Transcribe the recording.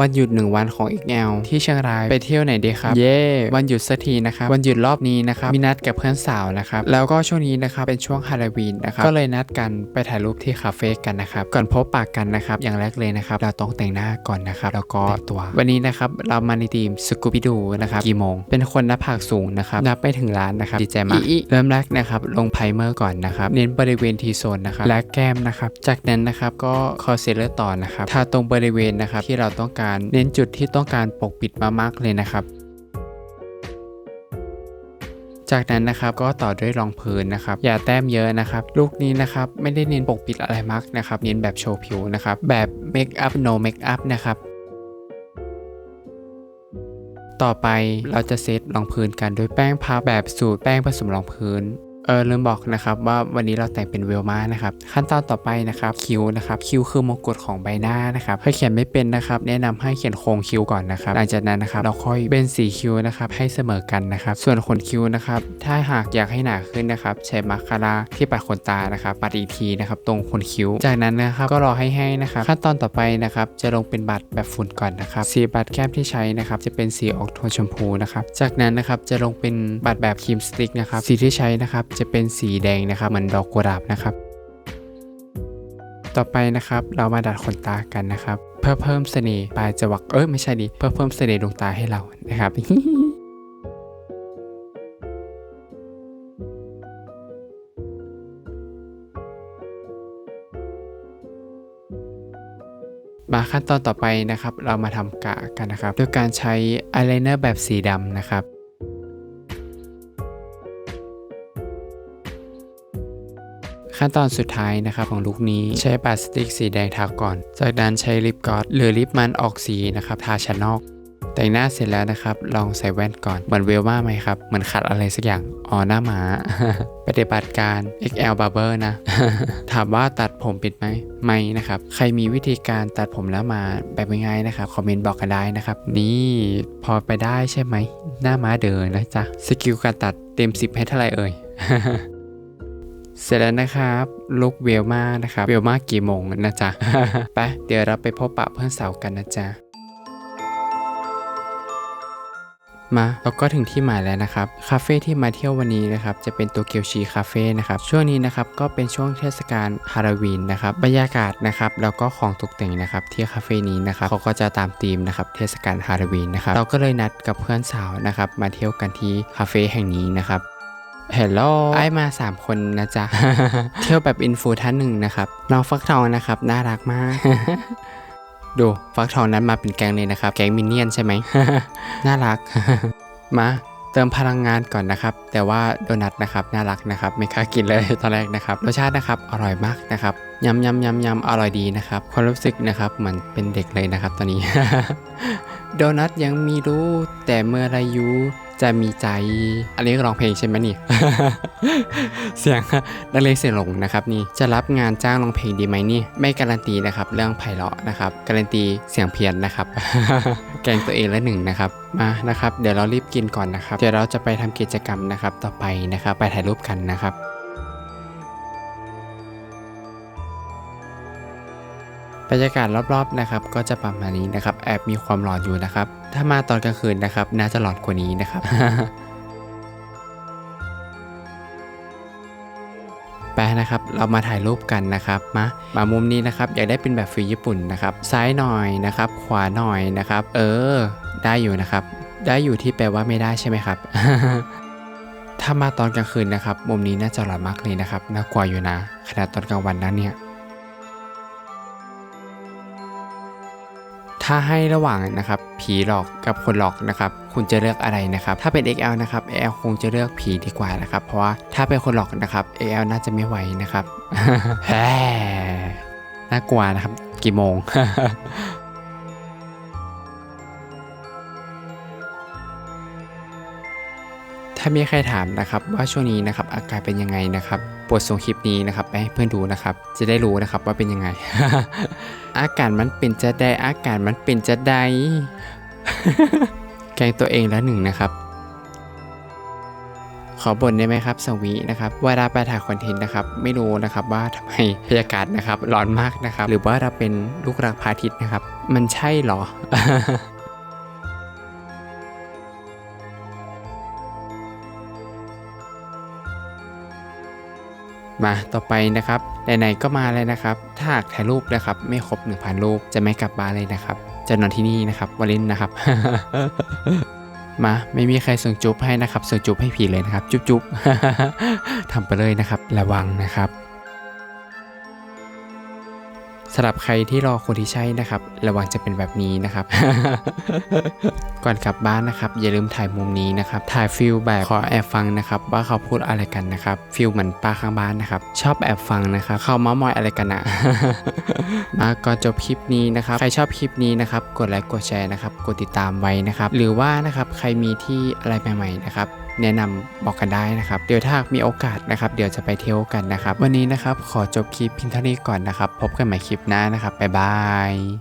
วันหยุดหนึ่งวันของ XL ที่เชียงรายไปเที่ยวไหนดีครับ เย้วันหยุดสักทีนะครับ วันหยุดรอบนี้นะครับ มีนัดกับเพื่อนสาวนะครับ แล้วก็ช่วงนี้นะครับ เป็นช่วงฮาโลวีนนะครับ ก็เลยนัดกันไปถ่ายรูปที่คาเฟ่กันนะครับ ก่อนพบปากกันนะครับ อย่างแรกเลยนะครับ เราต้องแต่งหน้าก่อนนะครับ แล้วก็แต่งตัว วันนี้นะครับ เรามาในทีมสกูบิดูนะครับ กี่โมง เป็นคนหน้าผากสูงนะครับ นับไปถึงร้านนะครับ ดีใจมาก เริ่มแรกนะครับ ลงไพรเมอร์ก่อนนะครับ เน้นบริเวณทีโซนนะครับ และแก้มนะครับ จากนั้นนะครับ ก็คอนซีลเลอร์ต่อนะครับ ทาตรงบริเวณนะครับที่เราต้องการเน้นจุดที่ต้องการปกปิดมามากเลยนะครับจากนั้นนะครับก็ต่อด้วยรองพื้นนะครับ อย่าแต้มเยอะนะครับ ลูกนี้นะครับไม่ได้เน้นปกปิดอะไรมากนะครับ เน้นแบบโชว์ผิวนะครับ แบบเมคอัพ no เมคอัพนะครับ ต่อไปเราจะเซตรองพื้นกันด้วยแป้งพับแบบสูตรแป้งผสมรองพื้น เออลืมบอกนะครับว่าวันนี้เราแต่งเป็นเวลมานะครับขั้นตอนต่อไปนะครับคิ้วนะครับคิ้วคือมงกุฎของใบหน้านะครับใครเขียนไม่เป็นนะครับ แนะนำให้เขียนโครงคิ้วก่อนนะครับหลังจากนั้นนะครับเราค่อยเบนสีคิ้วนะครับให้เสมอกันนะครับ ส่วนขนคิ้วนะครับถ้าหากอยากให้หนาขึ้นนะครับ ใช้มาคาราที่ปัดขนตานะครับปัดอีกทีนะครับตรงขนคิ้ว จากนั้นนะครับก็รอให้แห้งนะครับ ขั้นตอนต่อไปนะครับจะลงเป็นบัตรแบบฝุ่นก่อนนะครับสีบัตรแก้มที่ใช้นะครับจะเป็นสีออกโทนชมพูนะครับจากนั้นนะครับจะลงเป็นบัตรแบบครีมสติ๊กนะครับสีที่ใช้นะครับจะเป็นสีแดงนะครับเหมือนดอกกุหลาบนะครับ ต่อไปนะครับเรามาดัดขนตากันนะครับ เพื่อเพิ่มเสน่ห์ปลายจวักเอ้ยไม่ใช่ดิเพื่อเพิ่มเสน่ห์ดวงตาให้เรานะครับมาขั้นตอนต่อไปนะครับ เรามาทำกะกันนะครับ ด้วยการใช้อายไลเนอร์แบบสีดำนะครับ ขั้นตอนสุดท้ายนะครับของลุคนี้ใช้ปาสติกสีแดงทาก่อน จากนั้นใช้ลิปกลอสหรือลิปมันออกสีนะครับทาชั้นนอก แต่งหน้าเสร็จแล้วนะครับ ลองใส่แว่นก่อน เหมือนเวลมาไหมครับ เหมือนขัดอะไรสักอย่าง อ๋อหน้าหมา ปฏิบัติการ XL Barber นะ ถามว่าตัดผมปิดไหม ไม่นะครับ ใครมีวิธีการตัดผมแล้วมาแบบง่ายๆนะครับ คอมเมนต์บอกกันได้นะครับ นี่พอไปได้ใช่ไหม หน้าม้าเดินนะจ๊ะ สกิลการตัดเต็ม 10 ให้เท่าไหร่เอ่ย เสร็จแล้วนะครับลุกเวลมานะครับ เวลมากี่โมงนะจ๊ะ ไป เดี๋ยวเราไปพบปะเพื่อนสาวกันนะจ๊ะมาแล้วก็ถึงที่หมายแล้วนะครับ คาเฟ่ที่มาเที่ยววันนี้นะครับ จะเป็นตัวเกียวชีคาเฟ่นะครับ ช่วงนี้นะครับก็เป็นช่วงเทศกาลฮาโลวีนนะครับ บรรยากาศนะครับ แล้วก็ของตกแต่งนะครับ ที่คาเฟ่นี้นะครับเขาก็จะตามธีมนะครับ เทศกาลฮาโลวีนนะครับ เราก็เลยนัดกับเพื่อนสาวนะครับ มาเที่ยวกันที่คาเฟ่แห่งนี้นะครับ เฮลโลไอมา 3 คนนะจ๊ะ เที่ยวแบบอินฟูท่านหนึ่งนะครับ น้องฟักทองนะครับ น่ารักมาก ดูฟักทองนั้นมาเป็นแกงเลยนะครับ แกงมินเนี่ยนใช่ไหม น่ารัก มาเติมพลังงานก่อนนะครับ แต่ว่าโดนัทนะครับน่ารักนะครับ ไม่ค่ากินเลยตอนแรกนะครับรสชาตินะครับอร่อยมากนะครับยำยำยำยำอร่อยดีนะครับความรู้สึกนะครับเหมือนเป็นเด็กเลยนะครับตอนนี้ โดนัทยังมีรู้แต่เมื่อไรยู จะมีใจ อันนี้ร้องเพลงใช่ไหมนี่ เสียงนักเลงเสียงหลงนะครับนี่ จะรับงานจ้างร้องเพลงดีไหมนี่ ไม่การันตีนะครับ เรื่องไพเราะนะครับ การันตีเสียงเพี้ยนนะครับ แกงตัวเองละหนึ่งนะครับ มานะครับ เดี๋ยวเรารีบกินก่อนนะครับ เดี๋ยวเราจะไปทำกิจกรรมนะครับ ต่อไปนะครับ ไปถ่ายรูปกันนะครับ บรรยากาศรอบๆนะครับก็จะประมาณนี้นะครับแอบมีความหลอนอยู่นะครับ ถ้ามาตอนกลางคืนนะครับ น่าจะหลอนกว่านี้นะครับไปนะครับเรามาถ่ายรูปกันนะครับมามามุมนี้นะครับอยากได้เป็นแบบฟิลญี่ปุ่นนะครับซ้ายหน่อยนะครับ ขวาหน่อยนะครับ เออ ได้อยู่นะครับ ได้อยู่ที่แปลว่าไม่ได้ใช่ไหมครับ ถ้ามาตอนกลางคืนนะครับ มุมนี้น่าจะหลอนมากเลยนะครับน่ากลัวอยู่นะขนาดตอนกลางวันนั้นเนี่ย ถ้าให้ระหว่างนะครับผีหลอกกับคนหลอกนะครับคุณจะเลือกอะไรนะครับถ้าเป็น XL นะครับ XL คงจะเลือกผีดีกว่านะครับเพราะว่าถ้าเป็นคนหลอกนะครับ XL น่าจะไม่ไหวนะครับแฮ่น่ากลัวนะครับกี่โมง ถ้ามีใครถามนะครับว่าช่วงนี้นะครับอาการเป็นยังไงนะครับโปรดส่งคลิปนี้นะครับไปให้เพื่อนดูนะครับ จะได้รู้นะครับว่าเป็นยังไง อาการมันเป็นจะได้อาการมันเป็นจะได้แกงตัวเองแล้วหนึ่งนะครับ ขอบ่นได้ไหมครับสวีนะครับเวลาไปถ่ายคอนเทนต์นะครับ ไม่รู้นะครับว่าทำไมบรรยากาศนะครับร้อนมากนะครับ หรือว่าเราเป็นลูกรักพาทิตย์นะครับ มันใช่หรอ มาต่อไปนะครับไหนๆก็มาเลยนะครับ ถ้าหากถ่ายรูปนะครับ ไม่ครบ 1,000 รูปจะไม่กลับบ้านเลยนะครับจะนอนที่นี่นะครับวาเลนนะครับ มาไม่มีใครส่งจุ๊บให้นะครับส่งจุ๊บให้ผีเลยนะครับ จุ๊บจุ๊บทำไปเลยนะครับ ระวังนะครับสำหรับใครที่รอคนที่ใช่นะครับ ระวังจะเป็นแบบนี้นะครับ ก่อนกลับบ้านนะครับ อย่าลืมถ่ายมุมนี้นะครับ ถ่ายฟิลแบบขอแอบฟังนะครับ ว่าเขาพูดอะไรกันนะครับฟิลเหมือนป้าข้างบ้านนะครับ ชอบแอบฟังนะครับ เขาเมามอยอะไรกันอะมาก่อนจบคลิปนี้นะครับ ใครชอบคลิปนี้นะครับ กดไลค์กดแชร์นะครับ กดติดตามไว้นะครับ หรือว่านะครับใครมีที่อะไรใหม่ๆนะครับแนะนำบอกกันได้นะครับ เดี๋ยวถ้ามีโอกาสนะครับ เดี๋ยวจะไปเที่ยวกันนะครับ วันนี้นะครับ ขอจบคลิปเพียงเท่านี้ก่อนนะครับ พบกันใหม่คลิปหน้านะครับ บ๊ายบาย